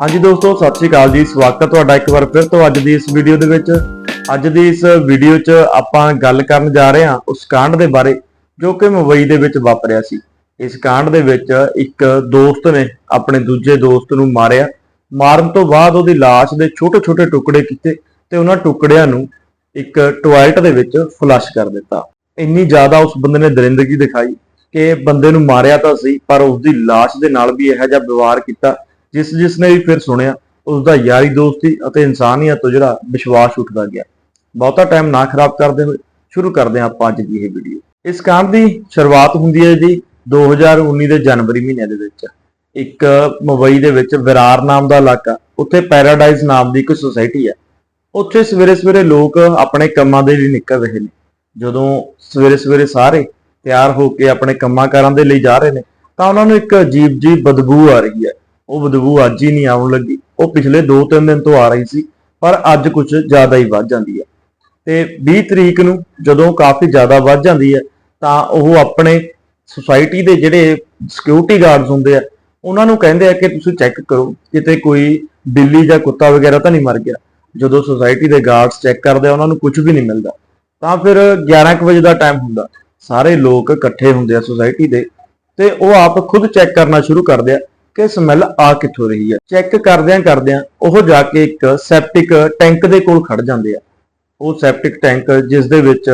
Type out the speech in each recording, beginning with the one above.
ਹਾਂਜੀ ਦੋਸਤੋ, ਸਤਿ ਸ਼੍ਰੀ ਅਕਾਲ ਜੀ। ਸਵਾਗਤ ਹੈ ਤੁਹਾਡਾ ਇੱਕ ਵਾਰ ਫਿਰ ਤੋਂ ਅੱਜ ਦੀ ਇਸ ਵੀਡੀਓ ਦੇ ਵਿੱਚ। ਅੱਜ ਦੀ ਇਸ ਵੀਡੀਓ 'ਚ ਆਪਾਂ ਗੱਲ ਕਰਨ ਜਾ ਰਹੇ ਹਾਂ ਉਸ ਕਾਂਡ ਦੇ ਬਾਰੇ, ਜੋ ਕਿ ਮੁੰਬਈ ਦੇ ਵਿੱਚ ਵਾਪਰਿਆ ਸੀ। ਇਸ ਕਾਂਡ ਦੇ ਵਿੱਚ ਇੱਕ ਦੋਸਤ ਨੇ ਆਪਣੇ ਦੂਜੇ ਦੋਸਤ ਨੂੰ ਮਾਰਿਆ। ਮਾਰਨ ਤੋਂ ਬਾਅਦ ਉਹਦੀ ਲਾਸ਼ ਦੇ ਛੋਟੇ-ਛੋਟੇ ਟੁਕੜੇ ਕੀਤੇ ਤੇ ਉਹਨਾਂ ਟੁਕੜਿਆਂ ਨੂੰ ਇੱਕ ਟਾਇਲਟ ਦੇ ਵਿੱਚ ਫਲਸ਼ ਕਰ ਦਿੱਤਾ। ਇੰਨੀ ਜ਼ਿਆਦਾ ਉਸ ਬੰਦੇ ਨੇ ਦਰਿੰਦਗੀ ਦਿਖਾਈ ਕਿ ਬੰਦੇ ਨੂੰ ਮਾਰਿਆ ਤਾਂ ਸੀ, ਪਰ ਉਸ ਦੀ ਲਾਸ਼ ਦੇ ਨਾਲ ਵੀ ਇਹੋ ਜਿਹਾ ਵਿਵਹਾਰ ਕੀਤਾ ਜਿਸ ਜਿਸ ਨੇ ਵੀ ਫਿਰ ਸੁਣਿਆ ਉਸ ਦਾ ਯਾਰੀ ਦੋਸਤੀ ਅਤੇ ਇਨਸਾਨੀਅਤ ਤੋਂ ਜਿਹੜਾ ਵਿਸ਼ਵਾਸ ਉੱਠਦਾ ਗਿਆ। ਬਹੁਤਾ ਟਾਈਮ ਨਾ ਖਰਾਬ ਕਰਦੇ ਹੋਏ ਸ਼ੁਰੂ ਕਰਦੇ ਹਾਂ ਆਪਾਂ ਅੱਜ ਦੀ ਇਹ ਵੀਡੀਓ ਇਸ ਕਾਂਡ ਦੀ ਸ਼ੁਰੂਆਤ ਹੁੰਦੀ ਹੈ ਜੀ 2019 ਦੇ ਜਨਵਰੀ ਮਹੀਨੇ ਦੇ ਵਿੱਚ। ਇੱਕ ਮੁੰਬਈ ਦੇ ਵਿੱਚ ਵਿਰਾਰ ਨਾਮ ਦਾ ਇਲਾਕਾ, ਉੱਥੇ ਪੈਰਾਡਾਈਜ਼ ਨਾਮ ਦੀ ਇੱਕ ਸੁਸਾਇਟੀ ਹੈ। ਉੱਥੇ ਸਵੇਰੇ ਸਵੇਰੇ ਲੋਕ ਆਪਣੇ ਕੰਮਾਂ ਦੇ ਲਈ ਨਿਕਲ ਰਹੇ ਨੇ। ਜਦੋਂ ਸਵੇਰੇ ਸਵੇਰੇ ਸਾਰੇ ਤਿਆਰ ਹੋ ਕੇ ਆਪਣੇ ਕੰਮਾਂ ਕਾਰਾਂ ਦੇ ਲਈ ਜਾ ਰਹੇ ਨੇ, ਤਾਂ ਉਹਨਾਂ ਨੂੰ ਇੱਕ ਅਜੀਬ ਜੀ ਬਦਬੂ ਆ ਰਹੀ ਹੈ। ਉਹ ਬਦਬੂ ਅੱਜ ਹੀ ਨਹੀਂ ਆਉਣ ਲੱਗੀ। ਉਹ ਪਿਛਲੇ 2-3 ਦਿਨ ਤੋਂ ਆ ਰਹੀ ਸੀ, ਪਰ ਅੱਜ ਕੁਝ ਜ਼ਿਆਦਾ ਹੀ ਵੱਧ ਜਾਂਦੀ ਹੈ। ਤੇ 20 ਤਰੀਕ ਨੂੰ ਜਦੋਂ ਕਾਫੀ ਜ਼ਿਆਦਾ ਵੱਧ ਜਾਂਦੀ ਹੈ, ਤਾਂ ਉਹ ਆਪਣੇ ਸੁਸਾਇਟੀ ਦੇ ਜਿਹੜੇ ਸਿਕਿਉਰਿਟੀ ਗਾਰਡਸ ਹੁੰਦੇ ਆ, ਉਹਨਾਂ ਨੂੰ ਕਹਿੰਦੇ ਆ ਕਿ ਤੁਸੀਂ ਚੈੱਕ ਕਰੋ, ਕਿਤੇ ਕੋਈ ਬਿੱਲੀ ਜਾਂ ਕੁੱਤਾ ਵਗੈਰਾ ਤਾਂ ਨਹੀਂ ਮਰ ਗਿਆ। ਜਦੋਂ ਸੁਸਾਇਟੀ ਦੇ ਗਾਰਡਸ ਚੈੱਕ ਕਰਦੇ ਆ, ਉਹਨਾਂ ਨੂੰ ਕੁਝ ਵੀ ਨਹੀਂ ਮਿਲਦਾ। ਤਾਂ ਫਿਰ 11 ਕੁ ਵਜੇ ਦਾ ਟਾਈਮ ਹੁੰਦਾ। ਸਾਰੇ ਲੋਕ ਇਕੱਠੇ ਹੁੰਦੇ ਆ ਸੁਸਾਇਟੀ ਦੇ, ਤੇ ਉਹ ਆਪ ਖੁਦ ਚੈੱਕ ਕਰਨਾ ਸ਼ੁਰੂ ਕਰਦੇ ਆ। ਕਿ ਸਮੈਲ ਆ ਕਿੱਥੋਂ ਰਹੀ ਹੈ। ਚੈੱਕ ਕਰਦਿਆਂ ਕਰਦਿਆਂ ਉਹ ਜਾ ਕੇ ਇੱਕ ਸੈਪਟਿਕ ਟੈਂਕ ਦੇ ਕੋਲ ਖੜ ਜਾਂਦੇ ਆ। ਉਹ ਸੈਪਟਿਕ ਟੈਂਕ ਜਿਸ ਦੇ ਵਿੱਚ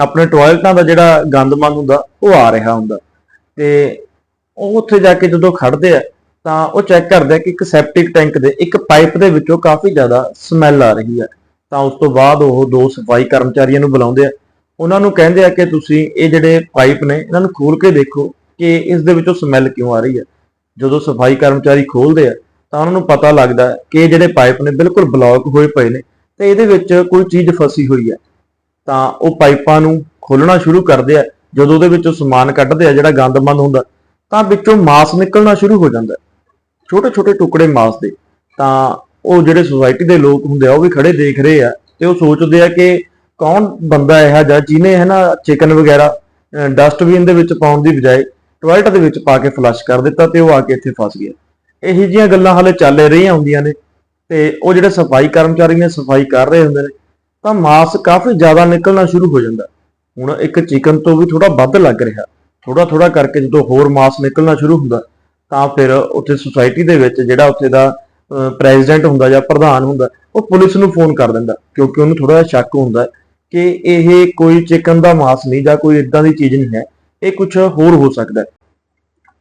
ਆਪਣੇ ਟਾਇਲਟਾਂ ਦਾ ਜਿਹੜਾ ਗੰਦਮੰਦ ਹੁੰਦਾ, ਉਹ ਆ ਰਿਹਾ ਹੁੰਦਾ। ਤੇ ਉਹ ਉੱਥੇ ਜਾ ਕੇ ਜਦੋਂ ਖੜਦੇ ਆ, ਤਾਂ ਉਹ ਚੈੱਕ ਕਰਦੇ ਆ ਕਿ ਇੱਕ ਸੈਪਟਿਕ ਟੈਂਕ ਦੇ ਇੱਕ ਪਾਈਪ ਦੇ ਵਿੱਚੋਂ ਕਾਫੀ ਜ਼ਿਆਦਾ ਸਮੈਲ ਆ ਰਹੀ ਹੈ। ਤਾਂ ਉਸ ਤੋਂ ਬਾਅਦ ਉਹ ਦੋ ਸਫ਼ਾਈ ਕਰਮਚਾਰੀਆਂ ਨੂੰ ਬੁਲਾਉਂਦੇ ਆ। ਉਹਨਾਂ ਨੂੰ ਕਹਿੰਦੇ ਆ ਕਿ ਤੁਸੀਂ ਇਹ ਜਿਹੜੇ ਪਾਈਪ ਨੇ, ਇਹਨਾਂ ਨੂੰ ਖੋਲ ਕੇ ਦੇਖੋ ਕਿ ਇਸ ਦੇ ਵਿੱਚੋਂ ਸਮੈਲ ਕਿਉਂ ਆ ਰਹੀ ਹੈ। ਜਦੋਂ ਸਫ਼ਾਈ ਕਰਮਚਾਰੀ ਖੋਲਦੇ ਆ, ਤਾਂ ਉਹਨਾਂ ਨੂੰ ਪਤਾ ਲੱਗਦਾ ਕਿ ਜਿਹੜੇ ਪਾਈਪ ਨੇ ਬਿਲਕੁਲ ਬਲੌਕ ਹੋਏ ਪਏ ਨੇ ਤੇ ਇਹਦੇ ਵਿੱਚ ਕੋਈ ਚੀਜ਼ ਫਸੀ ਹੋਈ ਹੈ ਤਾਂ ਉਹ ਪਾਈਪਾਂ ਨੂੰ ਖੋਲਣਾ ਸ਼ੁਰੂ ਕਰਦੇ ਆ। ਜਦੋਂ ਉਹਦੇ ਵਿੱਚੋਂ ਸਮਾਨ ਕੱਢਦੇ ਆ, ਜਿਹੜਾ ਗੰਦਮੰਦ ਹੁੰਦਾ, ਤਾਂ ਵਿੱਚੋਂ ਮਾਸ ਨਿਕਲਣਾ ਸ਼ੁਰੂ ਹੋ ਜਾਂਦਾ। ਛੋਟੇ ਛੋਟੇ ਟੁਕੜੇ ਮਾਸ ਦੇ। ਤਾਂ ਉਹ ਜਿਹੜੇ ਸੁਸਾਇਟੀ ਦੇ ਲੋਕ ਹੁੰਦੇ ਆ, ਉਹ ਵੀ ਖੜੇ ਦੇਖ ਰਹੇ ਆ ਤੇ ਉਹ ਸੋਚਦੇ ਆ ਕਿ ਕੌਣ ਬੰਦਾ ਇਹੋ ਜਿਹਾ ਜਿਹਨੇ ਹੈ ਨਾ ਚਿਕਨ ਵਗੈਰਾ ਡਸਟਬਿਨ ਦੇ ਵਿੱਚ ਪਾਉਣ ਦੀ ਬਜਾਏ ਟਾਇਲਟ ਦੇ ਵਿੱਚ ਪਾ ਕੇ ਫਲਸ਼ ਕਰ ਦਿੱਤਾ ਤੇ ਉਹ ਆ ਕੇ ਇੱਥੇ ਫਸ ਗਿਆ। ਇਹੀ ਜਿਹੀਆਂ ਗੱਲਾਂ ਹਾਲੇ ਚੱਲ ਰਹੀਆਂ ਹੁੰਦੀਆਂ ਨੇ ਤੇ ਉਹ ਜਿਹੜੇ ਸਫ਼ਾਈ ਕਰਮਚਾਰੀ ਨੇ ਸਫ਼ਾਈ ਕਰ ਰਹੇ ਹੁੰਦੇ ਨੇ, ਤਾਂ ਮਾਸ ਕਾਫੀ ਜ਼ਿਆਦਾ ਨਿਕਲਣਾ ਸ਼ੁਰੂ ਹੋ ਜਾਂਦਾ। ਹੁਣ ਇੱਕ ਚਿਕਨ ਤੋਂ ਵੀ ਥੋੜਾ ਵੱਧ ਲੱਗ ਰਿਹਾ। ਥੋੜਾ ਥੋੜਾ ਕਰਕੇ ਜਦੋਂ ਹੋਰ ਮਾਸ ਨਿਕਲਣਾ ਸ਼ੁਰੂ ਹੁੰਦਾ, ਤਾਂ ਫਿਰ ਉੱਥੇ ਸੁਸਾਇਟੀ ਦੇ ਵਿੱਚ ਜਿਹੜਾ ਉੱਥੇ ਦਾ ਪ੍ਰੈਜ਼ੀਡੈਂਟ ਹੁੰਦਾ ਜਾਂ ਪ੍ਰਧਾਨ ਹੁੰਦਾ, ਉਹ ਪੁਲਿਸ ਨੂੰ ਫੋਨ ਕਰ ਦਿੰਦਾ, ਕਿਉਂਕਿ ਉਹਨੂੰ ਥੋੜਾ ਜਿਹਾ ਸ਼ੱਕ ਹੁੰਦਾ ਕਿ ਇਹ ਕੋਈ ਚਿਕਨ ਦਾ ਮਾਸ ਨਹੀਂ ਜਾਂ ਕੋਈ ਇਦਾਂ ਦੀ ਚੀਜ਼ ਨਹੀਂ ਹੈ। ਇਹ ਕੁਝ ਹੋਰ ਹੋ ਸਕਦਾ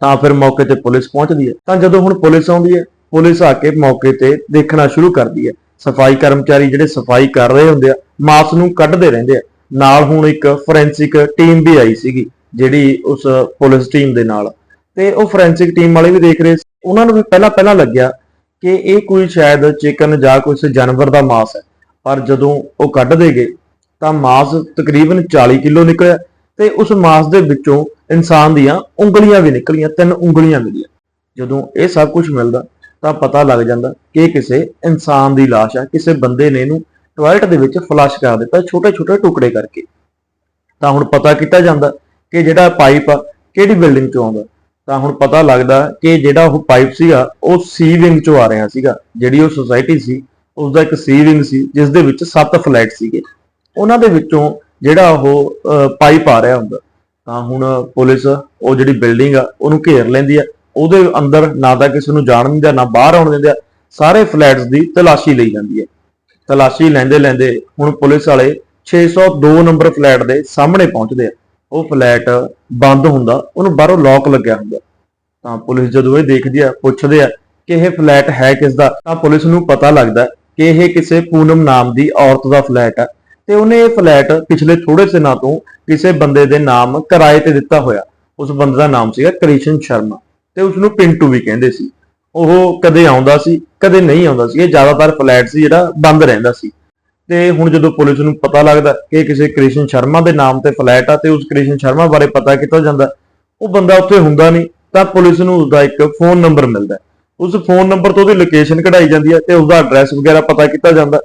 ਤਾਂ ਫਿਰ ਮੌਕੇ ਤੇ ਪੁਲਿਸ ਪਹੁੰਚਦੀ ਹੈ। ਤਾਂ ਜਦੋਂ ਹੁਣ ਪੁਲਿਸ ਆਉਂਦੀ ਹੈ, ਪੁਲਿਸ ਆ ਕੇ ਮੌਕੇ ਤੇ ਦੇਖਣਾ ਸ਼ੁਰੂ ਕਰਦੀ ਹੈ। ਸਫ਼ਾਈ ਕਰਮਚਾਰੀ ਜਿਹੜੇ ਸਫ਼ਾਈ ਕਰ ਰਹੇ ਹੁੰਦੇ ਆ, ਮਾਸ ਨੂੰ ਕੱਢਦੇ ਰਹਿੰਦੇ ਆ। ਨਾਲ ਹੁਣ ਇੱਕ ਫੋਰੈਂਸਿਕ ਟੀਮ ਵੀ ਆਈ ਸੀਗੀ, ਜਿਹੜੀ ਉਸ ਪੁਲਿਸ ਟੀਮ ਦੇ ਨਾਲ। ਤੇ ਉਹ ਫੋਰੈਂਸਿਕ ਟੀਮ ਵਾਲੇ ਵੀ ਦੇਖ ਰਹੇ ਸੀ। ਉਹਨਾਂ ਨੂੰ ਵੀ ਪਹਿਲਾਂ ਪਹਿਲਾਂ ਲੱਗਿਆ ਕਿ ਇਹ ਕੋਈ ਸ਼ਾਇਦ ਚਿਕਨ ਜਾਂ ਕੋਈ ਜਾਨਵਰ ਦਾ ਮਾਸ ਹੈ। ਪਰ ਜਦੋਂ ਉਹ ਕੱਢਦੇ ਗਏ, ਤਾਂ ਮਾਸ ਤਕਰੀਬਨ 40 ਕਿਲੋ ਨਿਕਲਿਆ। ਤੇ ਉਸ ਮਾਸ ਦੇ ਵਿੱਚੋਂ ਇਨਸਾਨ ਦੀਆਂ ਉਂਗਲੀਆਂ ਵੀ ਨਿਕਲੀਆਂ, ਤਿੰਨ ਉਂਗਲੀਆਂ ਮਿਲੀਆਂ। ਜਦੋਂ ਇਹ ਸਭ ਕੁਝ ਮਿਲਦਾ, ਤਾਂ ਪਤਾ ਲੱਗ ਜਾਂਦਾ ਕਿ ਇਹ ਕਿਸੇ ਇਨਸਾਨ ਦੀ ਲਾਸ਼ ਹੈ ਕਿਸੇ ਬੰਦੇ ਨੇ ਇਹਨੂੰ ਟਾਇਲਟ ਦੇ ਵਿੱਚ ਫਲਸ਼ ਕਰ ਦਿੱਤਾ ਛੋਟੇ ਛੋਟੇ ਟੁਕੜੇ ਕਰਕੇ। ਤਾਂ ਹੁਣ ਪਤਾ ਕੀਤਾ ਜਾਂਦਾ ਕਿ ਜਿਹੜਾ ਪਾਈਪ ਆ, ਕਿਹੜੀ ਬਿਲਡਿੰਗ ਚੋਂ ਆਉਂਦਾ। ਤਾਂ ਹੁਣ ਪਤਾ ਲੱਗਦਾ ਕਿ ਜਿਹੜਾ ਉਹ ਪਾਈਪ ਸੀਗਾ, ਉਹ ਸੀ ਵਿੰਗ ਚੋਂ ਆ ਰਿਹਾ ਸੀਗਾ। ਜਿਹੜੀ ਉਹ ਸੁਸਾਇਟੀ ਸੀ ਉਸ ਦਾ ਇੱਕ ਸੀ ਵਿੰਗ ਸੀ ਜਿਸ ਦੇ ਵਿੱਚ 7 ਫਲੈਟ ਸੀਗੇ। ਉਹਨਾਂ ਦੇ ਵਿੱਚੋਂ ਜਿਹੜਾ ਉਹ ਪਾਈਪ ਆ ਰਿਹਾ ਹੁੰਦਾ, ਤਾਂ ਹੁਣ ਪੁਲਿਸ ਉਹ ਜਿਹੜੀ ਬਿਲਡਿੰਗ ਆ, ਉਹਨੂੰ ਘੇਰ ਲੈਂਦੀ ਆ। ਉਹਦੇ ਅੰਦਰ ਨਾ ਤਾਂ ਕਿਸੇ ਨੂੰ ਜਾਣ ਦਿੰਦੇ ਆ, ਨਾ ਬਾਹਰ ਆਉਣ ਦਿੰਦੇ ਸਾਰੇ ਫਲੈਟਸ ਦੀ ਤਲਾਸ਼ੀ ਲਈ ਜਾਂਦੀ ਹੈ ਤਲਾਸ਼ੀ ਲੈਂਦੇ ਲੈਂਦੇ ਹੁਣ ਪੁਲਿਸ ਵਾਲੇ 602 ਨੰਬਰ ਫਲੈਟ ਦੇ ਸਾਹਮਣੇ ਪਹੁੰਚਦੇ ਆ। ਉਹ ਫਲੈਟ ਬੰਦ ਹੁੰਦਾ, ਉਹਨੂੰ ਬਾਹਰੋਂ ਲੌਕ ਲੱਗਿਆ ਹੁੰਦਾ। ਤਾਂ ਪੁਲਿਸ ਜਦੋਂ ਇਹ ਦੇਖਦੀ ਆ, ਪੁੱਛਦੇ ਆ ਕਿ ਇਹ ਫਲੈਟ ਹੈ ਕਿਸ ਦਾ ਤਾਂ ਪੁਲਿਸ ਨੂੰ ਪਤਾ ਲੱਗਦਾ ਕਿ ਇਹ ਕਿਸੇ ਪੂਨਮ ਨਾਮ ਦੀ ਔਰਤ ਦਾ ਫਲੈਟ ਆ। ਤੇ ਉਹਨੇ ਇਹ ਫਲੈਟ ਪਿਛਲੇ ਥੋੜੇ ਦਿਨਾਂ ਤੋਂ ਕਿਸੇ ਬੰਦੇ ਦੇ ਨਾਮ ਕਿਰਾਏ ਤੇ ਦਿੱਤਾ ਹੋਇਆ। ਉਸ ਬੰਦੇ ਦਾ ਨਾਮ ਸੀਗਾ ਕ੍ਰਿਸ਼ਨ ਸ਼ਰਮਾ ਤੇ ਉਸ ਨੂੰ ਪਿੰਟੂ ਵੀ ਕਹਿੰਦੇ ਸੀ। ਉਹ ਕਦੇ ਆਉਂਦਾ ਸੀ, ਕਦੇ ਨਹੀਂ ਆਉਂਦਾ ਸੀ। ਇਹ ਜ਼ਿਆਦਾਤਰ ਫਲੈਟ ਸੀ ਜਿਹੜਾ ਬੰਦ ਰਹਿੰਦਾ ਸੀ। ਤੇ ਹੁਣ ਜਦੋਂ ਪੁਲਿਸ ਨੂੰ ਪਤਾ ਲੱਗਦਾ ਕਿ ਕਿਸੇ ਕ੍ਰਿਸ਼ਨ ਸ਼ਰਮਾ ਦੇ ਨਾਮ ਤੇ ਫਲੈਟ ਆ ਤੇ ਉਸ ਕ੍ਰਿਸ਼ਨ ਸ਼ਰਮਾ ਬਾਰੇ ਪਤਾ ਕੀਤਾ ਜਾਂਦਾ, ਉਹ ਬੰਦਾ ਉੱਥੇ ਹੁੰਦਾ ਨਹੀਂ, ਤਾਂ ਪੁਲਿਸ ਨੂੰ ਉਸਦਾ ਇੱਕ ਫੋਨ ਨੰਬਰ ਮਿਲਦਾ। ਉਸ ਫੋਨ ਨੰਬਰ ਤੋਂ ਉਹਦੀ ਲੋਕੇਸ਼ਨ ਕਢਾਈ ਜਾਂਦੀ ਹੈ ਤੇ ਉਸਦਾ ਐਡਰੈਸ ਵਗੈਰਾ ਪਤਾ ਕੀਤਾ ਜਾਂਦਾ।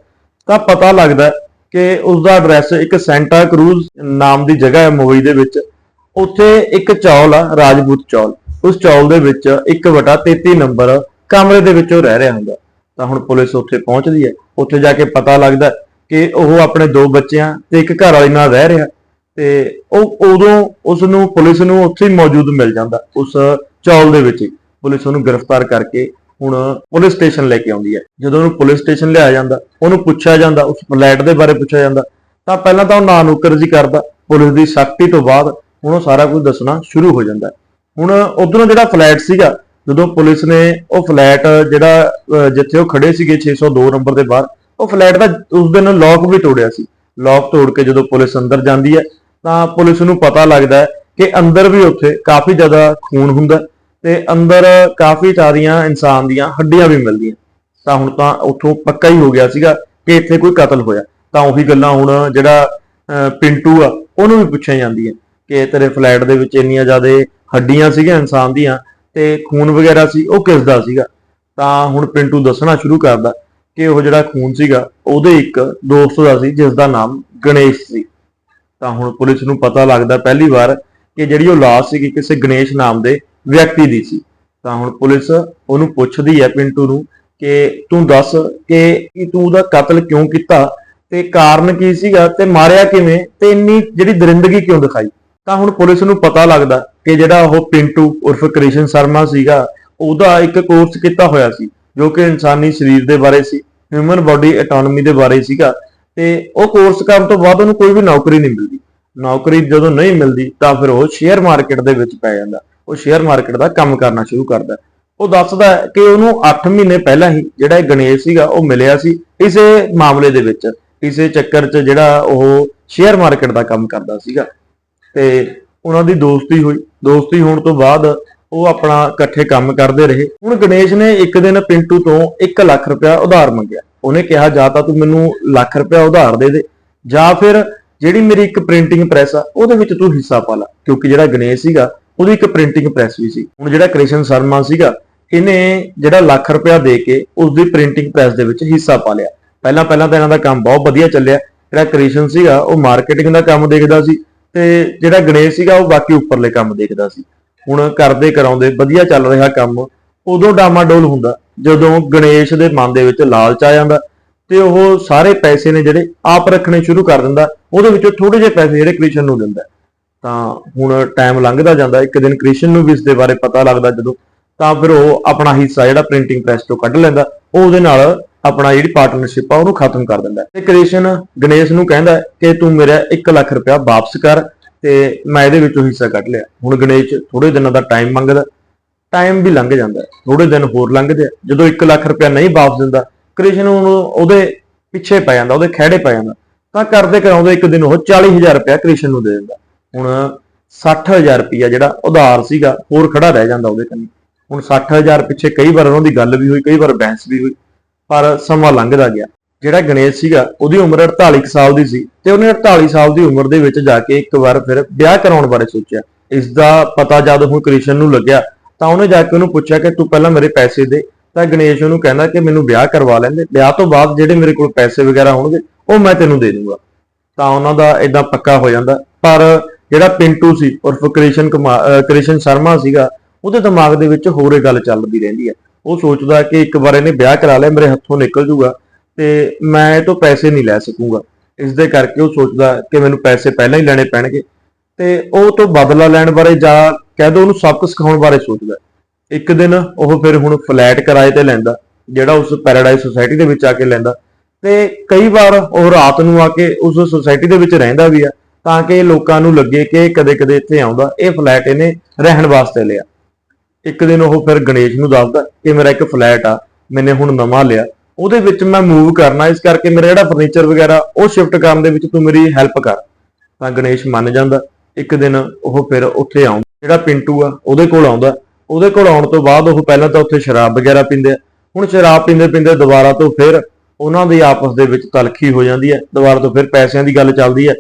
ਤਾਂ ਪਤਾ ਲੱਗਦਾ ਕਿ ਉਸਦਾ ਐਡਰੈਸ ਇੱਕ ਸੈਂਟਾ ਕਰੂਜ਼ ਨਾਮ ਦੀ ਜਗ੍ਹਾ ਹੈ ਮੁੰਬਈ ਦੇ ਵਿੱਚ। ਉੱਥੇ ਇੱਕ ਚੌਲ ਆ, ਰਾਜਪੂਤ ਚੌਲ। ਉਸ ਚੌਲ ਦੇ ਵਿੱਚ 1/33 ਨੰਬਰ ਕਮਰੇ ਦੇ ਵਿੱਚ ਉਹ ਰਹਿ ਰਿਹਾ ਹੁੰਦਾ। ਤਾਂ ਹੁਣ ਪੁਲਿਸ ਉੱਥੇ ਪਹੁੰਚਦੀ ਹੈ। ਉੱਥੇ ਜਾ ਕੇ ਪਤਾ ਲੱਗਦਾ ਕਿ ਉਹ ਆਪਣੇ ਦੋ ਬੱਚਿਆਂ ਤੇ ਇੱਕ ਘਰ ਵਾਲੀ ਨਾਲ ਰਹਿ ਰਿਹਾ। ਤੇ ਉਹ ਉਦੋਂ ਉਸ ਨੂੰ, ਪੁਲਿਸ ਨੂੰ ਉੱਥੇ ਹੀ ਮੌਜੂਦ ਮਿਲ ਜਾਂਦਾ, ਉਸ ਚੌਲ ਦੇ ਵਿੱਚ ਹੀ। ਪੁਲਿਸ ਉਹਨੂੰ ਗ੍ਰਿਫਤਾਰ ਕਰਕੇ ਹੁਣ ਪੁਲਿਸ ਸਟੇਸ਼ਨ ਲੈ ਕੇ ਆਉਂਦੀ ਹੈ। ਜਦੋਂ ਉਹਨੂੰ ਪੁਲਿਸ ਸਟੇਸ਼ਨ ਲਿਆਇਆ ਜਾਂਦਾ ਉਹਨੂੰ ਪੁੱਛਿਆ ਜਾਂਦਾ ਉਸ ਫਲੈਟ ਦੇ ਬਾਰੇ ਪੁੱਛਿਆ ਜਾਂਦਾ ਤਾਂ ਪਹਿਲਾਂ ਤਾਂ ਉਹ ਨਾ ਨੁਕਰਜੀ ਕਰਦਾ ਪੁਲਿਸ ਦੀ ਸਖਤੀ ਤੋਂ ਬਾਅਦ ਹੁਣ ਉਹ ਸਾਰਾ ਕੁਝ ਦੱਸਣਾ ਸ਼ੁਰੂ ਹੋ ਜਾਂਦਾ। ਹੁਣ ਉਧਰੋਂ ਜਿਹੜਾ ਫਲੈਟ ਸੀਗਾ ਜਦੋਂ ਪੁਲਿਸ ਨੇ ਉਹ ਫਲੈਟ ਜਿਹੜਾ ਅਹ, ਜਿੱਥੇ ਉਹ ਖੜੇ ਸੀਗੇ 602 ਨੰਬਰ ਦੇ ਬਾਹਰ ਉਹ ਫਲੈਟ ਦਾ ਉਸ ਦਿਨ ਲੋਕ ਵੀ ਤੋੜਿਆ ਸੀ। ਲੋਕ ਤੋੜ ਕੇ ਜਦੋਂ ਪੁਲਿਸ ਅੰਦਰ ਜਾਂਦੀ ਹੈ ਤਾਂ ਪੁਲਿਸ ਨੂੰ ਪਤਾ ਲੱਗਦਾ ਹੈ ਕਿ ਅੰਦਰ ਵੀ ਉੱਥੇ ਕਾਫੀ ਜ਼ਿਆਦਾ ਖੂਨ ਹੁੰਦਾ ਤੇ ਅੰਦਰ ਕਾਫੀ ਸਾਰੀਆਂ ਇਨਸਾਨ ਦੀਆਂ ਹੱਡੀਆਂ ਵੀ ਮਿਲਦੀਆਂ। ਤਾਂ ਹੁਣ ਤਾਂ ਉੱਥੋਂ ਪੱਕਾ ਹੀ ਹੋ ਗਿਆ ਸੀਗਾ ਕਿ ਇੱਥੇ ਕੋਈ ਕਤਲ ਹੋਇਆ। ਤਾਂ ਉਹੀ ਗੱਲਾਂ ਹੁਣ ਜਿਹੜਾ ਪਿੰਟੂ ਆ, ਉਹਨੂੰ ਵੀ ਪੁੱਛੀਆਂ ਜਾਂਦੀਆਂ ਕਿ ਤੇਰੇ ਫਲੈਟ ਦੇ ਵਿੱਚ ਇੰਨੀਆਂ ਜ਼ਿਆਦਾ ਹੱਡੀਆਂ ਸੀਗੀਆਂ ਇਨਸਾਨ ਦੀਆਂ ਤੇ ਖੂਨ ਵਗੈਰਾ ਸੀ, ਉਹ ਕਿਸ ਦਾ ਸੀਗਾ? ਤਾਂ ਹੁਣ ਪਿੰਟੂ ਦੱਸਣਾ ਸ਼ੁਰੂ ਕਰਦਾ ਕਿ ਉਹ ਜਿਹੜਾ ਖੂਨ ਸੀਗਾ, ਉਹਦੇ ਇੱਕ ਦੋਸਤ ਦਾ ਸੀ, ਜਿਸ ਦਾ ਨਾਮ ਗਣੇਸ਼ ਸੀ। ਤਾਂ ਹੁਣ ਪੁਲਿਸ ਨੂੰ ਪਤਾ ਲੱਗਦਾ ਪਹਿਲੀ ਵਾਰ ਕਿ ਜਿਹੜੀ ਉਹ ਲਾਸ਼ ਸੀਗੀ, ਕਿਸੇ ਗਣੇਸ਼ ਨਾਮ ਦੇ ਵਿਅਕਤੀ ਦੀ ਸੀ। ਤਾਂ ਹੁਣ ਪੁਲਿਸ ਉਹਨੂੰ ਪੁੱਛਦੀ ਹੈ ਪਿੰਟੂ ਨੂੰ ਕਿ ਤੂੰ ਦੱਸ ਕਿ ਤੂੰ ਉਹਦਾ ਕਤਲ ਕਿਉਂ ਕੀਤਾ? ਤੇ ਕਾਰਨ ਕੀ ਸੀਗਾ? ਤੇ ਮਾਰਿਆ ਕਿਵੇਂ? ਤੇ ਇੰਨੀ ਜਿਹੜੀ ਦਰਿੰਦਗੀ ਕਿਉਂ ਦਿਖਾਈ? ਤਾਂ ਹੁਣ ਪੁਲਿਸ ਨੂੰ ਪਤਾ ਲੱਗਦਾ ਕਿ ਜਿਹੜਾ ਉਹ ਪਿੰਟੂ ਉਰਫ ਕ੍ਰਿਸ਼ਨ ਸ਼ਰਮਾ ਸੀਗਾ, ਉਹਦਾ ਇੱਕ ਕੋਰਸ ਕੀਤਾ ਹੋਇਆ ਸੀ, ਜੋ ਕਿ ਇਨਸਾਨੀ ਸਰੀਰ ਦੇ ਬਾਰੇ ਸੀ ਹਿਊਮਨ ਬਾਡੀ ਆਟੋਨਮੀ ਦੇ ਬਾਰੇ ਸੀਗਾ। ਤੇ ਉਹ ਕੋਰਸ ਕਰਨ ਤੋਂ ਬਾਅਦ ਉਹਨੂੰ ਕੋਈ ਵੀ ਨੌਕਰੀ ਨਹੀਂ ਮਿਲਦੀ। ਨੌਕਰੀ ਜਦੋਂ ਨਹੀਂ ਮਿਲਦੀ, ਤਾਂ ਫਿਰ ਉਹ ਸ਼ੇਅਰ ਮਾਰਕੀਟ ਦੇ ਵਿੱਚ ਪੈ ਜਾਂਦਾ। ਉਹ ਸ਼ੇਅਰ ਮਾਰਕੀਟ ਦਾ ਕੰਮ ਕਰਨਾ ਸ਼ੁਰੂ ਕਰਦਾ ਉਹ ਦੱਸਦਾ ਕਿ ਉਹਨੂੰ 8 ਮਹੀਨੇ ਪਹਿਲਾਂ ਹੀ ਜਿਹੜਾ ਇਹ ਗਣੇਸ਼ ਸੀਗਾ ਉਹ ਮਿਲਿਆ ਸੀ ਇਸੇ ਮਾਮਲੇ ਦੇ ਵਿੱਚ, ਇਸੇ ਚੱਕਰ 'ਚ ਜਿਹੜਾ ਉਹ ਸ਼ੇਅਰ ਮਾਰਕੀਟ ਦਾ ਕੰਮ ਕਰਦਾ ਸੀਗਾ। ਤੇ ਉਹਨਾਂ ਦੀ ਦੋਸਤੀ ਹੋਈ। ਦੋਸਤੀ ਹੋਣ ਤੋਂ ਬਾਅਦ ਉਹ ਆਪਣਾ ਇਕੱਠੇ ਕੰਮ ਕਰਦੇ ਰਹੇ। ਹੁਣ ਗਣੇਸ਼ ਨੇ ਇੱਕ ਦਿਨ ਪਿੰਟੂ ਤੋਂ 1 ਲੱਖ ਰੁਪਇਆ ਉਧਾਰ ਮੰਗਿਆ। ਉਹਨੇ ਕਿਹਾ, ਜਾਂ ਤਾਂ ਤੂੰ ਮੈਨੂੰ ਲੱਖ ਰੁਪਇਆ ਉਧਾਰ ਦੇ ਦੇ, ਜਾਂ ਫਿਰ ਜਿਹੜੀ ਮੇਰੀ ਇੱਕ ਪ੍ਰਿੰਟਿੰਗ ਪ੍ਰੈਸ ਆ, ਉਹਦੇ ਵਿੱਚ ਤੂੰ ਹਿੱਸਾ ਪਾ ਲੈ। ਕਿਉਂਕਿ ਜਿਹੜਾ ਗਣੇਸ਼ ਸੀਗਾ ਉਹਦੀ ਇੱਕ ਪ੍ਰਿੰਟਿੰਗ ਪ੍ਰੈਸ ਵੀ ਸੀ। ਹੁਣ ਜਿਹੜਾ ਕ੍ਰਿਸ਼ਨ ਸ਼ਰਮਾ ਸੀਗਾ, ਇਹਨੇ ਜਿਹੜਾ ਲੱਖ ਰੁਪਇਆ ਦੇ ਕੇ ਉਸ ਦੀ ਪ੍ਰਿੰਟਿੰਗ ਪ੍ਰੈਸ ਦੇ ਵਿੱਚ ਹਿੱਸਾ ਪਾ ਲਿਆ। ਪਹਿਲਾਂ ਪਹਿਲਾਂ ਤਾਂ ਇਹਨਾਂ ਦਾ ਕੰਮ ਬਹੁਤ ਵਧੀਆ ਚੱਲਿਆ। ਜਿਹੜਾ ਕ੍ਰਿਸ਼ਨ ਸੀਗਾ, ਉਹ ਮਾਰਕੀਟਿੰਗ ਦਾ ਕੰਮ ਦੇਖਦਾ ਸੀ ਤੇ ਜਿਹੜਾ ਗਣੇਸ਼ ਸੀਗਾ, ਉਹ ਬਾਕੀ ਉੱਪਰਲੇ ਕੰਮ ਦੇਖਦਾ ਸੀ। ਹੁਣ ਕਰਦੇ ਕਰਾਉਂਦੇ, ਵਧੀਆ ਚੱਲ ਰਿਹਾ ਕੰਮ, ਉਦੋਂ ਡਾਮਾਡੋਲ ਹੁੰਦਾ, ਜਦੋਂ ਗਣੇਸ਼ ਦੇ ਮਨ ਦੇ ਵਿੱਚ ਲਾਲਚ ਆ ਜਾਂਦਾ ਤੇ ਉਹ ਸਾਰੇ ਪੈਸੇ ਨੇ ਜਿਹੜੇ ਆਪ ਰੱਖਣੇ ਸ਼ੁਰੂ ਕਰ ਦਿੰਦਾ। ਉਹਦੇ ਵਿੱਚੋਂ ਥੋੜੇ ਜਿਹੇ ਪੈਸੇ ਜਿਹੜੇ ਕ੍ਰਿਸ਼ਨ ਨੂੰ ਦਿੰਦਾ। ਤਾਂ ਹੁਣ ਟਾਈਮ ਲੰਘਦਾ ਜਾਂਦਾ, ਇੱਕ ਦਿਨ ਕ੍ਰਿਸ਼ਨ ਨੂੰ ਵੀ ਇਸ ਦੇ ਬਾਰੇ ਪਤਾ ਲੱਗਦਾ ਜਦੋਂ, ਤਾਂ ਫਿਰ ਉਹ ਆਪਣਾ ਹਿੱਸਾ ਜਿਹੜਾ ਪ੍ਰਿੰਟਿੰਗ ਪ੍ਰੈਸ ਤੋਂ ਕੱਢ ਲੈਂਦਾ, ਉਹ ਉਹਦੇ ਨਾਲ ਆਪਣਾ ਜਿਹੜੀ ਪਾਰਟਨਰਸ਼ਿਪ ਆ ਉਹਨੂੰ ਖਤਮ ਕਰ ਦਿੰਦਾ ਤੇ ਕ੍ਰਿਸ਼ਨ ਗਣੇਸ਼ ਨੂੰ ਕਹਿੰਦਾ ਕਿ ਤੂੰ ਮੇਰਾ 1 ਲੱਖ ਰੁਪਇਆ ਵਾਪਸ ਕਰ ਤੇ ਮੈਂ ਇਹਦੇ ਵਿੱਚੋਂ ਹਿੱਸਾ ਕੱਢ ਲਿਆ। ਹੁਣ ਗਣੇਸ਼ ਥੋੜੇ ਦਿਨਾਂ ਦਾ ਟਾਈਮ ਮੰਗਦਾ ਟਾਈਮ ਵੀ ਲੰਘ ਜਾਂਦਾ ਥੋੜੇ ਦਿਨ ਹੋਰ ਲੰਘਦੇ ਆ। ਜਦੋਂ 1 ਲੱਖ ਰੁਪਇਆ ਨਹੀਂ ਵਾਪਸ ਦਿੰਦਾ, ਕ੍ਰਿਸ਼ਨ ਉਹਨੂੰ ਉਹਦੇ ਪਿੱਛੇ ਪੈ ਜਾਂਦਾ, ਉਹਦੇ ਖਹਿੜੇ ਪੈ ਜਾਂਦਾ, ਤਾਂ ਕਰਦੇ ਕਰਾਉਂਦੇ ਇੱਕ ਦਿਨ ਉਹ 40000 ਰੁਪਇਆ ਕ੍ਰਿਸ਼ਨ ਨੂੰ ਦੇ ਦਿੰਦਾ। ਹੁਣ 60000 ਰੁਪਇਆ ਜਿਹੜਾ ਉਧਾਰ ਸੀਗਾ, ਹੋਰ ਖੜਾ ਰਹਿ ਜਾਂਦਾ ਉਹਦੇ ਕੰਨੀ। ਹੁਣ 60000 ਪਿੱਛੇ ਕਈ ਵਾਰ ਉਹਨਾਂ ਦੀ ਗੱਲ ਵੀ ਹੋਈ, ਕਈ ਵਾਰ ਬਹਿਸ ਵੀ ਹੋਈ, ਪਰ ਸਮਾਂ ਲੰਘਦਾ ਗਿਆ। ਜਿਹੜਾ ਗਣੇਸ਼ ਸੀਗਾ, ਉਹਦੀ ਉਮਰ 48 ਕੁ ਸਾਲ ਦੀ ਸੀ ਤੇ ਉਹਨੇ 48 ਸਾਲ ਦੀ ਉਮਰ ਦੇ ਵਿੱਚ ਜਾ ਕੇ ਇੱਕ ਵਾਰ ਫਿਰ ਵਿਆਹ ਕਰਾਉਣ ਬਾਰੇ ਸੋਚਿਆ। ਇਸ ਦਾ ਪਤਾ ਜਦ ਹੁਣ ਕ੍ਰਿਸ਼ਨ ਨੂੰ ਲੱਗਿਆ, ਤਾਂ ਉਹਨੇ ਜਾ ਕੇ ਉਹਨੂੰ ਪੁੱਛਿਆ ਕਿ ਤੂੰ ਪਹਿਲਾਂ ਮੇਰੇ ਪੈਸੇ ਦੇ। ਤਾਂ ਗਣੇਸ਼ ਉਹਨੂੰ ਕਹਿੰਦਾ ਕਿ ਮੈਨੂੰ ਵਿਆਹ ਕਰਵਾ ਲੈਂਦੇ। ਵਿਆਹ ਤੋਂ ਬਾਅਦ ਜਿਹੜੇ ਮੇਰੇ ਕੋਲ ਪੈਸੇ ਵਗੈਰਾ ਹੋਣਗੇ, ਉਹ ਮੈਂ ਤੈਨੂੰ ਦੇ ਦੂੰਗਾ। ਤਾਂ ਉਹਨਾਂ ਦਾ ਇਦਾਂ ਪੱਕਾ ਹੋ ਜਾਂਦਾ। ਪਰ ਜਿਹੜਾ ਪਿੰਟੂ ਸੀ ਉਰਫ ਕ੍ਰਿਸ਼ਨ ਕੁਮਾਰ ਕ੍ਰਿਸ਼ਨ ਸ਼ਰਮਾ ਸੀਗਾ, ਉਹਦੇ ਦਿਮਾਗ ਦੇ ਵਿੱਚ ਹੋਰ ਇਹ ਗੱਲ ਚੱਲਦੀ ਰਹਿੰਦੀ ਹੈ। ਉਹ ਸੋਚਦਾ ਕਿ ਇੱਕ ਵਾਰ ਇਹਨੇ ਵਿਆਹ ਕਰਾ ਲਿਆ, ਮੇਰੇ ਹੱਥੋਂ ਨਿਕਲ ਜੂਗਾ ਤੇ ਮੈਂ ਇਹ ਤੋਂ ਪੈਸੇ ਨਹੀਂ ਲੈ ਸਕੂੰਗਾ। ਇਸ ਦੇ ਕਰਕੇ ਉਹ ਸੋਚਦਾ ਕਿ ਮੈਨੂੰ ਪੈਸੇ ਪਹਿਲਾਂ ਹੀ ਲੈਣੇ ਪੈਣਗੇ। ਤੇ ਉਹ ਤੋਂ ਬਦਲਾ ਲੈਣ ਬਾਰੇ ਜਾਂ ਕਹਿ ਦੋ ਉਹਨੂੰ ਸਬਕ ਸਿਖਾਉਣ ਬਾਰੇ ਸੋਚਦਾ। ਇੱਕ ਦਿਨ ਉਹ ਫਿਰ ਹੁਣ ਫਲੈਟ ਕਿਰਾਏ ਤੇ ਲੈਂਦਾ, ਜਿਹੜਾ ਉਸ ਪੈਰਾਡਾਈਜ਼ ਸੁਸਾਇਟੀ ਦੇ ਵਿੱਚ ਆ ਕੇ ਲੈਂਦਾ। ਤੇ ਕਈ ਵਾਰ ਉਹ ਰਾਤ ਨੂੰ ਆ ਕੇ ਉਸ ਸੁਸਾਇਟੀ ਦੇ ਵਿੱਚ ਰਹਿੰਦਾ ਵੀ ਆ। ਤਾਂ ਕਿ ਲੋਕਾਂ ਨੂੰ ਲੱਗੇ ਕਿ ਕਦੇ-ਕਦੇ ਇੱਥੇ ਆਉਂਦਾ, ਇਹ ਫਲੈਟ ਇਹਨੇ ਰਹਿਣ ਵਾਸਤੇ ਲਿਆ। ਇੱਕ ਦਿਨ ਉਹ ਫਿਰ ਗਣੇਸ਼ ਨੂੰ ਦੱਸਦਾ ਕਿ ਮੇਰਾ ਇੱਕ ਫਲੈਟ ਆ, ਮੈਨੇ ਹੁਣ ਨਵਾਂ ਲਿਆ। ਉਹਦੇ ਵਿੱਚ ਮੈਂ ਮੂਵ ਕਰਨਾ, ਇਸ ਕਰਕੇ ਮੇਰਾ ਜਿਹੜਾ ਫਰਨੀਚਰ ਵਗੈਰਾ, ਉਹ ਸ਼ਿਫਟ ਕਰਨ ਦੇ ਵਿੱਚ ਤੂੰ ਮੇਰੀ ਹੈਲਪ ਕਰ। ਤਾਂ ਗਣੇਸ਼ ਮੰਨ ਜਾਂਦਾ, ਇੱਕ ਦਿਨ ਉਹ ਫਿਰ ਉੱਥੇ ਆਉਂਦਾ, ਜਿਹੜਾ ਪਿੰਟੂ ਆ, ਉਹਦੇ ਕੋਲ ਆਉਂਦਾ। ਉਹਦੇ ਕੋਲ ਆਉਣ ਤੋਂ ਬਾਅਦ ਉਹ ਪਹਿਲਾਂ ਤਾਂ ਉੱਥੇ ਸ਼ਰਾਬ ਵਗੈਰਾ ਪੀਂਦੇ ਆ। ਹੁਣ ਸ਼ਰਾਬ ਪੀਂਦੇ ਪੀਂਦੇ ਦੁਬਾਰਾ ਤੋਂ ਫਿਰ ਉਹਨਾਂ ਦੀ ਆਪਸ ਦੇ ਵਿੱਚ ਤਲਖੀ ਹੋ ਜਾਂਦੀ ਹੈ ਦੁਬਾਰਾ ਤੋਂ ਫਿਰ ਪੈਸਿਆਂ ਦੀ ਗੱਲ ਚੱਲਦੀ ਹੈ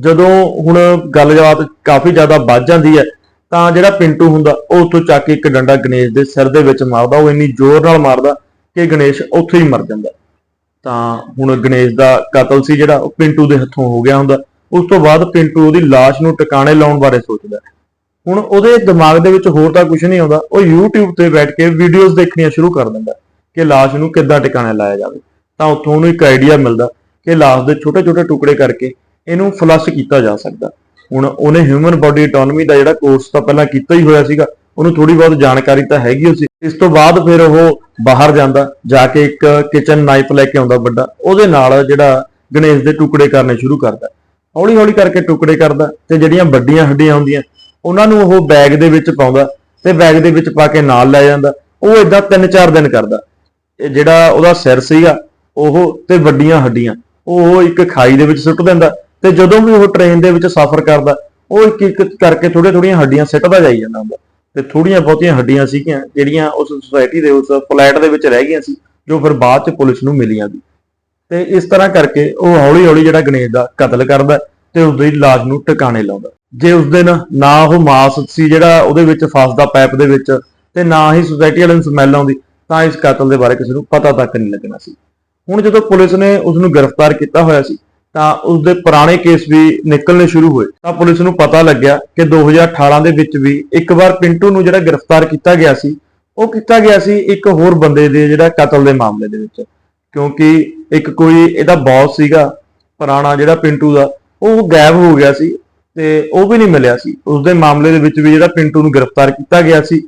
ਜਦੋਂ ਹੁਣ ਗੱਲਬਾਤ ਕਾਫੀ ਜ਼ਿਆਦਾ ਵੱਧ ਜਾਂਦੀ ਹੈ, ਤਾਂ ਜਿਹੜਾ ਪਿੰਟੂ ਹੁੰਦਾ, ਉਹ ਉੱਥੋਂ ਚੱਕ ਕੇ ਇੱਕ ਡੰਡਾ ਗਣੇਸ਼ ਦੇ ਸਿਰ ਦੇ ਵਿੱਚ ਮਾਰਦਾ, ਉਹ ਇੰਨੀ ਜ਼ੋਰ ਨਾਲ ਮਾਰਦਾ ਕਿ ਗਣੇਸ਼ ਉੱਥੇ ਹੀ ਮਰ ਜਾਂਦਾ। ਤਾਂ ਹੁਣ ਗਣੇਸ਼ ਦਾ ਕਤਲ ਸੀ ਜਿਹੜਾ, ਉਹ ਪਿੰਟੂ ਦੇ ਹੱਥੋਂ ਹੋ ਗਿਆ ਹੁੰਦਾ। ਉਸ ਤੋਂ ਬਾਅਦ ਪਿੰਟੂ ਉਹਦੀ ਲਾਸ਼ ਨੂੰ ਟਿਕਾਣੇ ਲਾਉਣ ਬਾਰੇ ਸੋਚਦਾ ਹੁਣ ਉਹਦੇ ਦਿਮਾਗ ਦੇ ਵਿੱਚ ਹੋਰ ਤਾਂ ਕੁਝ ਨਹੀਂ ਆਉਂਦਾ, ਉਹ YouTube ਤੇ ਬੈਠ ਕੇ ਵੀਡੀਓਜ਼ ਦੇਖਣੀਆਂ ਸ਼ੁਰੂ ਕਰ ਦਿੰਦਾ ਕਿ ਲਾਸ਼ ਨੂੰ ਕਿੱਦਾਂ ਟਿਕਾਣੇ ਲਾਇਆ ਜਾਵੇ। ਤਾਂ ਉੱਥੋਂ ਉਹਨੂੰ ਇੱਕ ਆਈਡੀਆ ਮਿਲਦਾ ਕਿ ਲਾਸ਼ ਦੇ ਛੋਟੇ-ਛੋਟੇ ਟੁਕੜੇ ਕਰਕੇ ਇਹਨੂੰ ਫਲਸ਼ ਕੀਤਾ ਜਾ ਸਕਦਾ। ਹੁਣ ਉਹਨੇ ਹਿਊਮਨ ਬਾਡੀ ਅਟੋਨਮੀ ਦਾ ਜਿਹੜਾ ਕੋਰਸ ਤਾਂ ਪਹਿਲਾਂ ਕੀਤਾ ਹੀ ਹੋਇਆ ਸੀਗਾ, ਉਹਨੂੰ ਥੋੜੀ ਬਹੁਤ ਜਾਣਕਾਰੀ ਤਾਂ ਹੈਗੀ ਹੋ ਸੀ ਇਸ ਤੋਂ ਬਾਅਦ ਫਿਰ ਉਹ ਬਾਹਰ ਜਾਂਦਾ, ਜਾ ਕੇ ਇੱਕ ਕਿਚਨ ਨਾਈਫ ਲੈ ਕੇ ਆਉਂਦਾ ਵੱਡਾ। ਉਹਦੇ ਨਾਲ ਜਿਹੜਾ ਗਣੇਸ਼ ਦੇ ਟੁਕੜੇ ਕਰਨੇ ਸ਼ੁਰੂ ਕਰਦਾ। ਹੌਲੀ ਹੌਲੀ ਕਰਕੇ ਟੁਕੜੇ ਕਰਦਾ ਤੇ ਜਿਹੜੀਆਂ ਵੱਡੀਆਂ ਹੱਡੀਆਂ ਹੁੰਦੀਆਂ, ਉਹਨਾਂ ਨੂੰ ਉਹ ਬੈਗ ਦੇ ਵਿੱਚ ਪਾਉਂਦਾ ਤੇ ਬੈਗ ਦੇ ਵਿੱਚ ਪਾ ਕੇ ਨਾਲ ਲੈ ਜਾਂਦਾ। ਉਹ ਇਦਾਂ 3-4 ਦਿਨ ਕਰਦਾ। ਇਹ ਜਿਹੜਾ ਉਹਦਾ ਸਿਰ ਸੀਗਾ, ਉਹ ਤੇ ਵੱਡੀਆਂ ਹੱਡੀਆਂ, ਉਹ ਇੱਕ ਖਾਈ ਦੇ ਵਿੱਚ ਸੁੱਟ ਦਿੰਦਾ। ਤੇ ਜਦੋਂ ਵੀ ਉਹ ਟ੍ਰੇਨ ਦੇ ਵਿੱਚ ਸਫ਼ਰ ਕਰਦਾ, ਉਹ ਇੱਕ ਇੱਕ ਕਰਕੇ ਥੋੜੀਆਂ ਥੋੜੀਆਂ ਹੱਡੀਆਂ ਸਿੱਟਦਾ ਜਾਈ ਜਾਂਦਾ ਹੁੰਦਾ। ਤੇ ਥੋੜੀਆਂ ਬਹੁਤੀਆਂ ਹੱਡੀਆਂ ਸੀਗੀਆਂ, ਜਿਹੜੀਆਂ ਉਸ ਸੁਸਾਇਟੀ ਦੇ ਉਸ ਫਲੈਟ ਦੇ ਵਿੱਚ ਰਹਿ ਗਈਆਂ ਸੀ, ਜੋ ਫਿਰ ਬਾਅਦ ਚ ਪੁਲਿਸ ਨੂੰ ਮਿਲੀਆਂ ਵੀ ਤੇ ਇਸ ਤਰ੍ਹਾਂ ਕਰਕੇ ਉਹ ਹੌਲੀ ਹੌਲੀ ਜਿਹੜਾ ਗਣੇਸ਼ ਦਾ ਕਤਲ ਕਰਦਾ ਤੇ ਉਸ ਦੀ ਲਾਸ਼ ਨੂੰ ਟਿਕਾਣੇ ਲਾਉਂਦਾ। ਜੇ ਉਸ ਦਿਨ ਨਾ ਉਹ ਮਾਸ ਸੀ ਜਿਹੜਾ ਉਹਦੇ ਵਿੱਚ ਫਸਦਾ ਪਾਈਪ ਦੇ ਵਿੱਚ, ਤੇ ਨਾ ਹੀ ਸੁਸਾਇਟੀ ਵਾਲਿਆਂ ਨੂੰ ਸਮੈਲ ਆਉਂਦੀ, ਤਾਂ ਇਸ ਕਤਲ ਦੇ ਬਾਰੇ ਕਿਸੇ ਨੂੰ ਪਤਾ ਤੱਕ ਨਹੀਂ ਲੱਗਣਾ ਸੀ। ਹੁਣ ਜਦੋਂ ਪੁਲਿਸ ਨੇ ਉਸ ਨੂੰ ਗ੍ਰਿਫਤਾਰ ਕੀਤਾ ਹੋਇਆ ਸੀ ਤਾਂ ਉਸ ਦੇ ਪੁਰਾਣੇ ਕੇਸ ਵੀ ਨਿਕਲਣੇ ਸ਼ੁਰੂ ਹੋਏ। ਤਾਂ ਪੁਲਿਸ ਨੂੰ ਪਤਾ ਲੱਗਿਆ ਕਿ 2018 ਦੇ ਵਿੱਚ ਵੀ ਇੱਕ ਵਾਰ ਪਿੰਟੂ ਨੂੰ ਜਿਹੜਾ ਗ੍ਰਿਫਤਾਰ ਕੀਤਾ ਗਿਆ ਸੀ, ਉਹ ਕੀਤਾ ਗਿਆ ਸੀ ਇੱਕ ਹੋਰ ਬੰਦੇ ਦੇ ਜਿਹੜਾ ਕਤਲ ਦੇ ਮਾਮਲੇ ਦੇ ਵਿੱਚ। ਕਿਉਂਕਿ ਇੱਕ ਕੋਈ ਇਹਦਾ ਬੌਸ ਸੀਗਾ, ਪੁਰਾਣਾ ਜਿਹੜਾ ਪਿੰਟੂ ਦਾ, ਉਹ ਗਾਇਬ ਹੋ ਗਿਆ ਸੀ ਤੇ ਉਹ ਵੀ ਨਹੀਂ ਮਿਲਿਆ ਸੀ। ਉਸ ਦੇ ਮਾਮਲੇ ਦੇ ਵਿੱਚ ਵੀ ਜਿਹੜਾ ਪਿੰਟੂ ਨੂੰ ਗ੍ਰਿਫਤਾਰ ਕੀਤਾ ਗਿਆ ਸੀ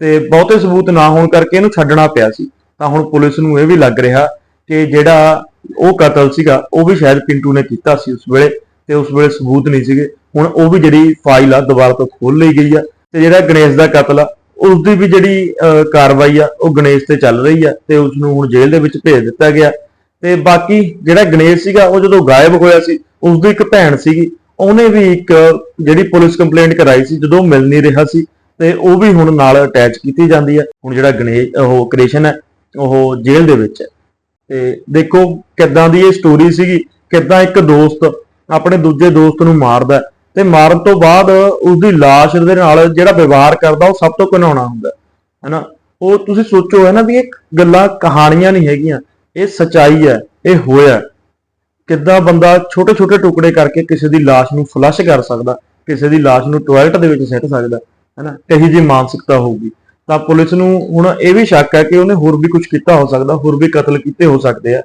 ਤੇ ਬਹੁਤੇ ਸਬੂਤ ਨਾ ਹੋਣ ਕਰਕੇ ਇਹਨੂੰ ਛੱਡਣਾ ਪਿਆ ਸੀ। ਤਾਂ ਹੁਣ ਪੁਲਿਸ ਨੂੰ ਇਹ ਵੀ ਲੱਗ ਰਿਹਾ ਕਿ ਜਿਹੜਾ ਉਹ ਕਤਲ ਸੀਗਾ ਉਹ ਵੀ ਸ਼ਾਇਦ ਪਿੰਟੂ ਨੇ ਕੀਤਾ ਸੀ ਉਸ ਵੇਲੇ ਤੇ ਉਸ ਵੇਲੇ ਸਬੂਤ ਨਹੀਂ ਸੀਗੇ। ਹੁਣ ਉਹ ਵੀ ਜਿਹੜੀ ਫਾਈਲ ਆ ਦੁਬਾਰਾ ਤੋਂ ਖੋਲ ਲਈ ਗਈ ਆ ਤੇ ਜਿਹੜਾ ਗਣੇਸ਼ ਦਾ ਕਤਲ ਆ ਉਸ ਦੀ ਵੀ ਜਿਹੜੀ ਅਹ, ਕਾਰਵਾਈ ਆ ਉਹ ਗਣੇਸ਼ ਤੇ ਚੱਲ ਰਹੀ ਆ ਤੇ ਉਸ ਨੂੰ ਹੁਣ ਜੇਲ੍ਹ ਦੇ ਵਿੱਚ ਭੇਜ ਦਿੱਤਾ ਗਿਆ। ਤੇ ਬਾਕੀ ਜਿਹੜਾ ਗਣੇਸ਼ ਸੀਗਾ ਉਹ ਜਦੋਂ ਗਾਇਬ ਹੋਇਆ ਸੀ ਉਸ ਦੀ ਇੱਕ ਭੈਣ ਸੀਗੀ ਉਹਨੇ ਵੀ ਇੱਕ ਜਿਹੜੀ ਪੁਲਿਸ ਕੰਪਲੇਂਟ ਕਰਾਈ ਸੀ ਜਦੋਂ ਮਿਲ ਨਹੀਂ ਰਿਹਾ ਸੀ ਤੇ ਉਹ ਵੀ ਹੁਣ ਨਾਲ ਅਟੈਚ ਕੀਤੀ ਜਾਂਦੀ ਹੈ ਹੁਣ ਜਿਹੜਾ ਗਣੇਸ਼ ਉਹ ਕ੍ਰਿਸ਼ਨ ਹੈ ਉਹ ਜੇਲ੍ਹ ਦੇ ਵਿੱਚ ਹੈ ਤੇ ਦੇਖੋ ਕਿੱਦਾਂ ਦੀ ਇਹ ਸਟੋਰੀ ਸੀਗੀ, ਕਿੱਦਾਂ ਇੱਕ ਦੋਸਤ ਆਪਣੇ ਦੂਜੇ ਦੋਸਤ ਨੂੰ ਮਾਰਦਾ ਤੇ ਮਾਰਨ ਤੋਂ ਬਾਅਦ ਉਸਦੀ ਲਾਸ਼ ਦੇ ਨਾਲ ਜਿਹੜਾ ਵਿਵਹਾਰ ਕਰਦਾ, ਉਹ ਸਭ ਤੋਂ ਘਿਨਾਉਣਾ ਹੁੰਦਾ ਹੈ, ਹੈਨਾ? ਉਹ ਤੁਸੀਂ ਸੋਚੋ ਹੈ ਨਾ ਵੀ ਇਹ ਗੱਲਾਂ ਕਹਾਣੀਆਂ ਨਹੀਂ ਹੈਗੀਆਂ, ਇਹ ਸਚਾਈ ਹੈ, ਇਹ ਹੋਇਆ ਕਿੱਦਾਂ ਬੰਦਾ ਛੋਟੇ ਛੋਟੇ ਟੁਕੜੇ ਕਰਕੇ ਕਿਸੇ ਦੀ ਲਾਸ਼ ਨੂੰ ਫਲਸ਼ ਕਰ ਸਕਦਾ, ਕਿਸੇ ਦੀ ਲਾਸ਼ ਨੂੰ ਟਾਇਲਟ ਦੇ ਵਿੱਚ ਸਿੱਟ ਸਕਦਾ, ਹੈਨਾ? ਕਹੀ ਜੀ ਮਾਨਸਿਕਤਾ ਹੋਊਗੀ। ਤਾਂ ਪੁਲਿਸ ਨੂੰ ਹੁਣ ਇਹ ਵੀ ਸ਼ੱਕ ਹੈ ਕਿ ਉਹਨੇ ਹੋਰ ਵੀ ਕੁਝ ਕੀਤਾ ਹੋ ਸਕਦਾ, ਹੋਰ ਵੀ ਕਤਲ ਕੀਤੇ ਹੋ ਸਕਦੇ ਆ,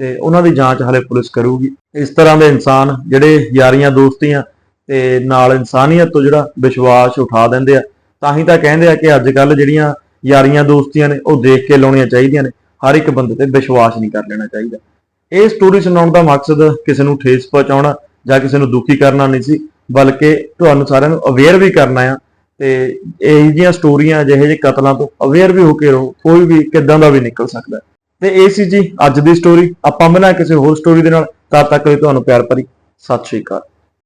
ਤੇ ਉਹਨਾਂ ਦੀ ਜਾਂਚ ਹਲੇ ਪੁਲਿਸ ਕਰੂਗੀ। ਇਸ ਤਰ੍ਹਾਂ ਦੇ ਇਨਸਾਨ ਜਿਹੜੇ ਯਾਰੀਆਂ ਦੋਸਤੀਆਂ ਤੇ ਨਾਲ ਇਨਸਾਨੀਅਤ ਤੋਂ ਜਿਹੜਾ ਵਿਸ਼ਵਾਸ ਉਠਾ ਦਿੰਦੇ ਆ, ਤਾਂ ਹੀ ਤਾਂ ਕਹਿੰਦੇ ਆ ਕਿ ਅੱਜ ਕੱਲ ਜਿਹੜੀਆਂ ਯਾਰੀਆਂ ਦੋਸਤੀਆਂ ਨੇ, ਉਹ ਦੇਖ ਕੇ ਲਾਉਣੀਆਂ ਚਾਹੀਦੀਆਂ ਨੇ। ਹਰ ਇੱਕ ਬੰਦੇ ਤੇ ਵਿਸ਼ਵਾਸ ਨਹੀਂ ਕਰ ਲੈਣਾ ਚਾਹੀਦਾ। ਇਹ ਸਟੋਰੀ ਸੁਣਾਉਣ ਦਾ ਮਕਸਦ ਕਿਸੇ ਨੂੰ ਠੇਸ ਪਹੁੰਚਾਉਣਾ ਜਾਂ ਕਿਸੇ ਨੂੰ ਦੁਖੀ ਕਰਨਾ ਨਹੀਂ ਸੀ, ਬਲਕਿ ਤੁਹਾਨੂੰ ਸਾਰਿਆਂ ਨੂੰ ਅਵੇਅਰ ਵੀ ਕਰਨਾ ਆ ਤੇ ਇਹ ਜਿਹੀਆਂ ਸਟੋਰੀਆਂ ਜਿਹੇ ਜਿਹੇ ਕਤਲਾਂ ਤੋਂ ਅਵੇਅਰ ਵੀ ਹੋ ਕੇ ਰਹੋ, ਕੋਈ ਵੀ ਕਿੱਦਾਂ ਦਾ ਵੀ ਨਿਕਲ ਸਕਦਾ। ਤੇ ਇਹ ਸੀ ਜੀ ਅੱਜ ਦੀ ਸਟੋਰੀ ਆਪਾਂ ਮਿਲਾਂ ਕਿਸੇ ਹੋਰ ਸਟੋਰੀ ਦੇ ਨਾਲ, ਤਦ ਤੱਕ ਲਈ ਤੁਹਾਨੂੰ ਪਿਆਰ ਭਰੀ, ਸਤਿ ਸ਼੍ਰੀ ਅਕਾਲ।